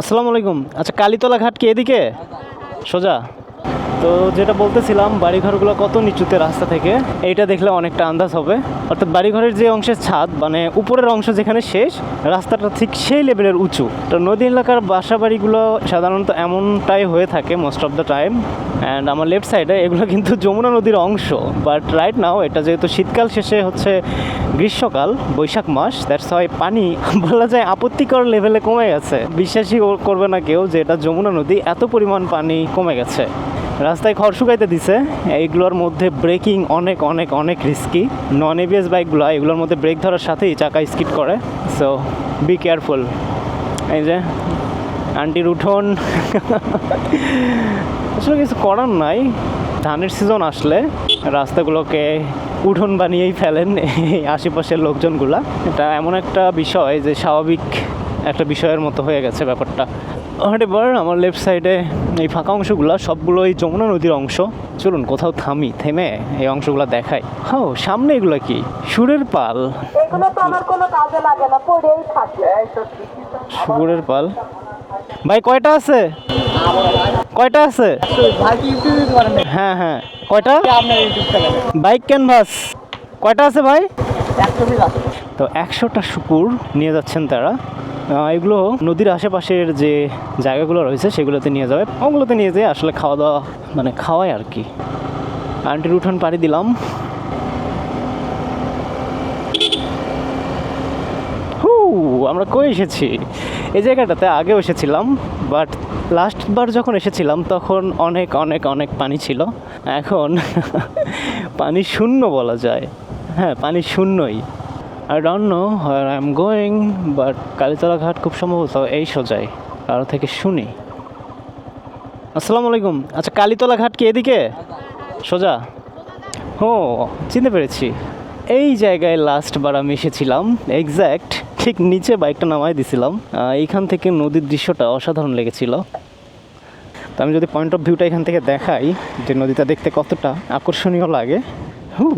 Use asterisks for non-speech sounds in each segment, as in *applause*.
আসসালামু আলাইকুম। আচ্ছা কালীতলা ঘাট কি এদিকে? সোজা? তো যেটা বলতেছিলাম, বাড়িঘরগুলো কত নিচুতে রাস্তা থেকে, এইটা দেখলে অনেকটা আন্দাজ হবে। অর্থাৎ বাড়িঘরের যে অংশের ছাদ মানে উপরের অংশ যেখানে শেষ, রাস্তাটা ঠিক সেই লেভেলের উঁচু। তো নদী এলাকার বাসা বাড়িগুলো সাধারণত এমনটাই হয়ে থাকে most of the time and আমার লেফট সাইডে এগুলো কিন্তু যমুনা নদীর অংশ। বাট রাইট নাও এটা যেহেতু শীতকাল শেষে হচ্ছে গ্রীষ্মকাল, বৈশাখ মাস দ্যাটস হয় পানি *laughs* বলা যায় আপত্তিকর লেভেলে কমে গেছে। বিশ্বাসই করবে না কেউ যে এটা যমুনা নদী, এত পরিমাণ পানি কমে গেছে। রাস্তায় খড় শুকাইতে দিছে। এইগুলোর মধ্যে ব্রেকিং অনেক অনেক অনেক রিস্কি নন এবিএস বাইকগুলো এগুলোর মধ্যে ব্রেক ধরার সাথেই চাকা স্কিড করে। সো বি কেয়ারফুল এই যে আন্টির উঠোন আসলে কিছু করার নাই। ধানের সিজন আসলে, রাস্তাগুলোকে উঠোন বানিয়েই ফেলেন এই আশেপাশের লোকজনগুলা। এটা এমন একটা বিষয় যে স্বাভাবিক একটা বিষয়ের মতো হয়ে গেছে ব্যাপারটা। এবার আমার লেফট সাইডে এই ফাঁকা অংশগুলো সবগুলো এই যমুনা নদীর অংশ। চলুন কোথাও থামি থেমে এই অংশগুলো দেখাই। হ্যাঁ সামনে এগুলো কি? সুরের পাল। এগুলো তো আমার কোনো কাজে লাগে না পড়েই থাকে। সুরের পাল। ভাই কয়টা আছে? কয়টা আছে? হ্যাঁ হ্যাঁ। কয়টা? Bike canvas. কয়টা আছে ভাই? তো একশোটা শুকুর নিয়ে যাচ্ছেন তারা। এগুলো নদীর আশেপাশের যে জায়গাগুলো রয়েছে, সেগুলোতে নিয়ে যাবে। ওগুলোতে নিয়ে যেয়ে আসলে খাওয়া দাওয়া মানে খাওয়াই আর কি। আন্টির উঠান পাড়ি দিলাম। হু, আমরা কই এসেছি? এই জায়গাটাতে আগেও এসেছিলাম, বাট লাস্টবার যখন এসেছিলাম, তখন অনেক অনেক অনেক পানি ছিল। এখন *laughs* পানি শূন্য বলা যায়। হ্যাঁ পানি শূন্যই। I don't know where I am going but Kalitala Ghat খুব সম্ভবত এই সোজাই কারও থেকে শুনি। আসসালামু আলাইকুম। আচ্ছা কালীতলা ঘাট কি এদিকে? সোজা? ও, চিনতে পেরেছি। এই জায়গায় লাস্ট বার আমি এসেছিলাম এক্স্যাক্ট ঠিক নিচে বাইকটা নামাই দিছিলাম। এইখান থেকে নদীর দৃশ্যটা অসাধারণ লেগেছিল। তো আমি যদি পয়েন্ট অফ ভিউটা এখান থেকে দেখাই যে নদীটা দেখতে কতটা আকর্ষণীয় লাগে। হু।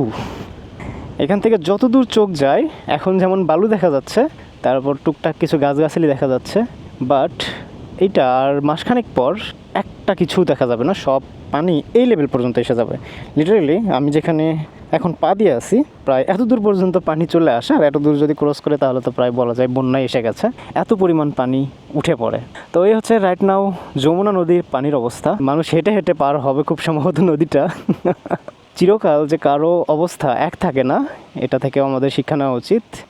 এখান থেকে যত দূর চোখ যায়, এখন যেমন বালু দেখা যাচ্ছে তারপর টুকটাক কিছু গাছগাছালি দেখা যাচ্ছে বাট এইটা আর মাসখানেক পর একটা কিছু দেখা যাবে না, সব পানি এই লেভেল পর্যন্ত এসে যাবে। লিটারেলি আমি যেখানে এখন পা দিয়ে আছি, প্রায় এত দূর পর্যন্ত পানি চলে আসে, আর এত দূর যদি ক্রস করে, তাহলে তো প্রায় বলা যায় বন্যায় এসে গেছে। এত পরিমাণ পানি উঠে পড়ে। তো এই হচ্ছে রাইট নাও যমুনা নদীর পানির অবস্থা। মানুষ হেঁটে হেঁটে পার হবে খুব সম্ভবত নদীটা। *laughs* চিরকাল যে কারও অবস্থা এক থাকে না এটা থেকে আমাদের শিক্ষা নেওয়া উচিত।